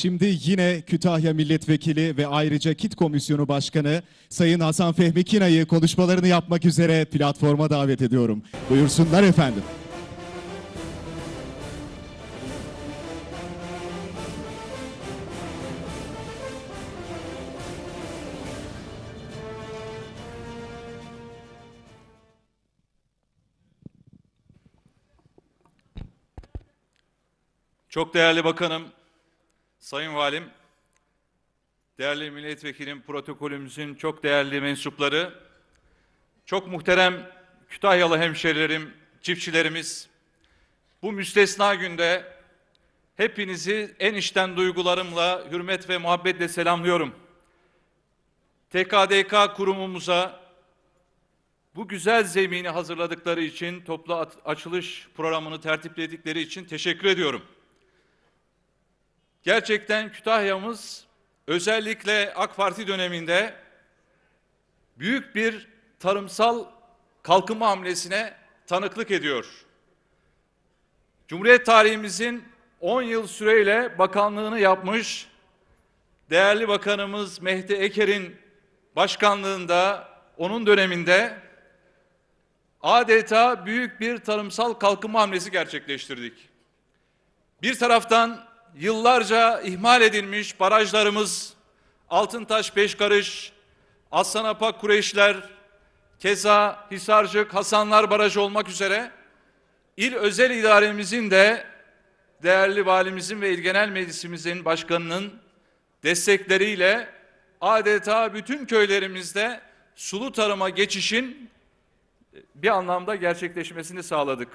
Şimdi yine Kütahya Milletvekili ve ayrıca KİT Komisyonu Başkanı Sayın Hasan Fehmi Kina'yı konuşmalarını yapmak üzere platforma davet ediyorum. Buyursunlar efendim. Çok değerli bakanım, sayın valim, değerli milletvekilim, protokolümüzün çok değerli mensupları, çok muhterem Kütahyalı hemşerilerim, çiftçilerimiz, bu müstesna günde hepinizi en içten duygularımla, hürmet ve muhabbetle selamlıyorum. TKDK kurumumuza bu güzel zemini hazırladıkları için, toplu açılış programını tertipledikleri için teşekkür ediyorum. Gerçekten Kütahya'mız özellikle AK Parti döneminde büyük bir tarımsal kalkınma hamlesine tanıklık ediyor. Cumhuriyet tarihimizin 10 yıl süreyle bakanlığını yapmış değerli bakanımız Mehdi Eker'in başkanlığında onun döneminde adeta büyük bir tarımsal kalkınma hamlesi gerçekleştirdik. Bir taraftan yıllarca ihmal edilmiş barajlarımız Altıntaş Beşkarış, Aslanapa Kureyşler, keza Hisarcık, Hasanlar Barajı olmak üzere il özel idaremizin de değerli valimizin ve il genel meclisimizin başkanının destekleriyle adeta bütün köylerimizde sulu tarıma geçişin bir anlamda gerçekleşmesini sağladık.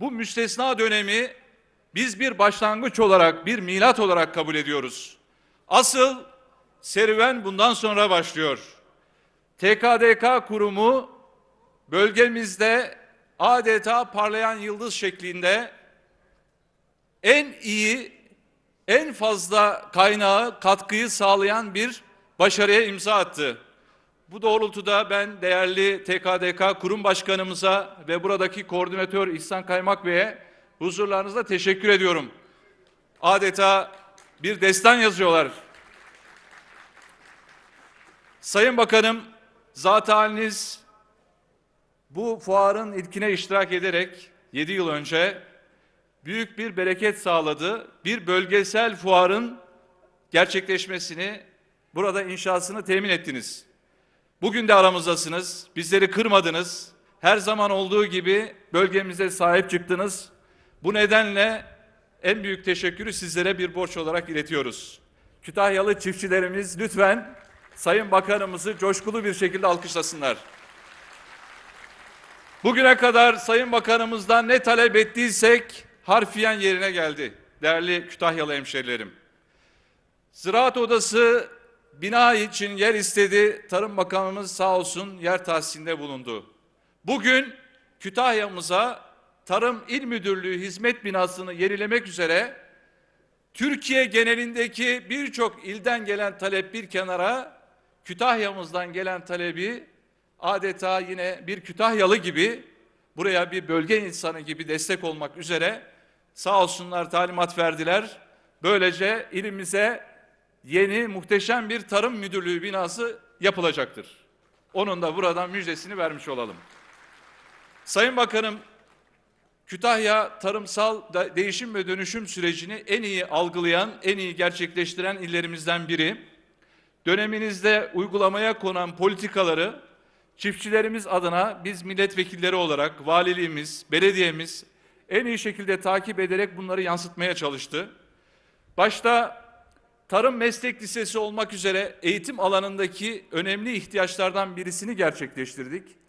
Bu müstesna dönemi biz bir başlangıç olarak, bir milat olarak kabul ediyoruz. Asıl serüven bundan sonra başlıyor. TKDK kurumu bölgemizde adeta parlayan yıldız şeklinde en iyi, en fazla kaynağı, katkıyı sağlayan bir başarıya imza attı. Bu doğrultuda ben değerli TKDK kurum başkanımıza ve buradaki koordinatör İhsan Kaymak Bey'e huzurlarınızda teşekkür ediyorum. Adeta bir destan yazıyorlar. Sayın Bakanım, zat haliniz bu fuarın ilkine iştirak ederek 7 yıl önce büyük bir bereket sağladı. Bir bölgesel fuarın gerçekleşmesini, burada inşasını temin ettiniz. Bugün de aramızdasınız. Bizleri kırmadınız. Her zaman olduğu gibi bölgemize sahip çıktınız. Bu nedenle en büyük teşekkürü sizlere bir borç olarak iletiyoruz. Kütahyalı çiftçilerimiz lütfen Sayın Bakanımızı coşkulu bir şekilde alkışlasınlar. Bugüne kadar Sayın Bakanımızdan ne talep ettiysek harfiyen yerine geldi. Değerli Kütahyalı hemşerilerim. Ziraat Odası bina için yer istedi. Tarım Bakanımız sağ olsun yer tahsisinde bulundu. Bugün Kütahya'mıza Tarım İl Müdürlüğü hizmet binasını yenilemek üzere Türkiye genelindeki birçok ilden gelen talep bir kenara Kütahya'mızdan gelen talebi adeta yine bir Kütahyalı gibi buraya bir bölge insanı gibi destek olmak üzere sağ olsunlar talimat verdiler. Böylece ilimize yeni muhteşem bir tarım müdürlüğü binası yapılacaktır. Onun da buradan müjdesini vermiş olalım. Sayın Bakanım, Kütahya tarımsal değişim ve dönüşüm sürecini en iyi algılayan, en iyi gerçekleştiren illerimizden biri. Döneminizde uygulamaya konan politikaları çiftçilerimiz adına biz milletvekilleri olarak valiliğimiz, belediyemiz en iyi şekilde takip ederek bunları yansıtmaya çalıştı. Başta Tarım Meslek Lisesi olmak üzere eğitim alanındaki önemli ihtiyaçlardan birisini gerçekleştirdik.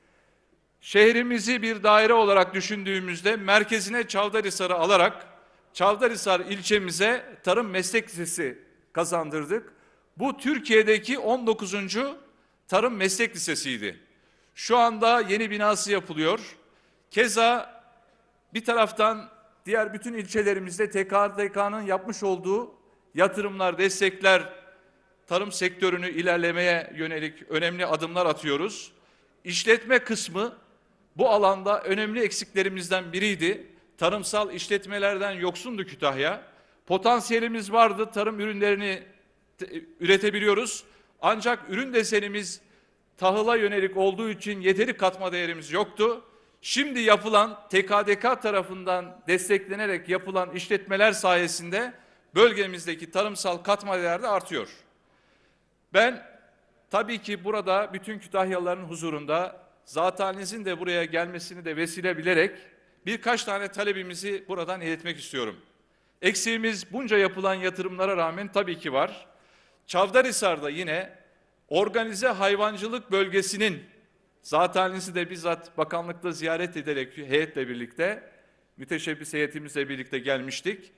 Şehrimizi bir daire olarak düşündüğümüzde merkezine Çavdarhisar'ı alarak Çavdarhisar ilçemize Tarım Meslek Lisesi kazandırdık. Bu Türkiye'deki 19. Tarım Meslek Lisesi'ydi. Şu anda yeni binası yapılıyor. Keza bir taraftan diğer bütün ilçelerimizde TKDK'nın yapmış olduğu yatırımlar, destekler, tarım sektörünü ilerlemeye yönelik önemli adımlar atıyoruz. İşletme kısmı bu alanda önemli eksiklerimizden biriydi. Tarımsal işletmelerden yoksundu Kütahya. Potansiyelimiz vardı. Tarım ürünlerini te- üretebiliyoruz. Ancak ürün desenimiz tahıla yönelik olduğu için yeteri katma değerimiz yoktu. Şimdi yapılan TKDK tarafından desteklenerek yapılan işletmeler sayesinde bölgemizdeki tarımsal katma değer de artıyor. Ben tabii ki burada bütün Kütahyalıların huzurunda zatenizin de buraya gelmesini de vesile bilerek birkaç tane talebimizi buradan iletmek istiyorum. Eksiğimiz bunca yapılan yatırımlara rağmen tabii ki var. Çavdarhisar'da yine organize hayvancılık bölgesinin zateninizi de bizzat bakanlıkta ziyaret ederek heyetle birlikte müteşebbis heyetimizle birlikte gelmiştik.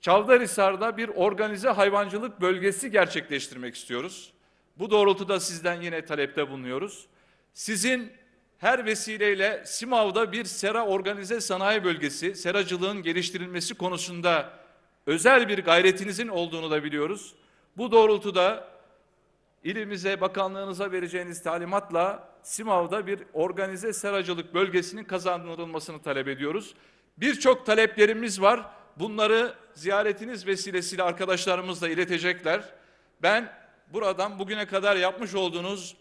Çavdarhisar'da bir organize hayvancılık bölgesi gerçekleştirmek istiyoruz. Bu doğrultuda sizden yine talepte bulunuyoruz. Sizin her vesileyle Simav'da bir sera organize sanayi bölgesi, seracılığın geliştirilmesi konusunda özel bir gayretinizin olduğunu da biliyoruz. Bu doğrultuda ilimize, bakanlığınıza vereceğiniz talimatla Simav'da bir organize seracılık bölgesinin kazandırılmasını talep ediyoruz. Birçok taleplerimiz var. Bunları ziyaretiniz vesilesiyle arkadaşlarımızla iletecekler. Ben buradan bugüne kadar yapmış olduğunuz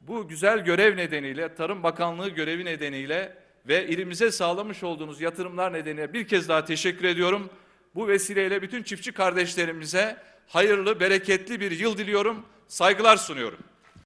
bu güzel görev nedeniyle, Tarım Bakanlığı görevi nedeniyle ve ilimize sağlamış olduğunuz yatırımlar nedeniyle bir kez daha teşekkür ediyorum. Bu vesileyle bütün çiftçi kardeşlerimize hayırlı, bereketli bir yıl diliyorum. Saygılar sunuyorum.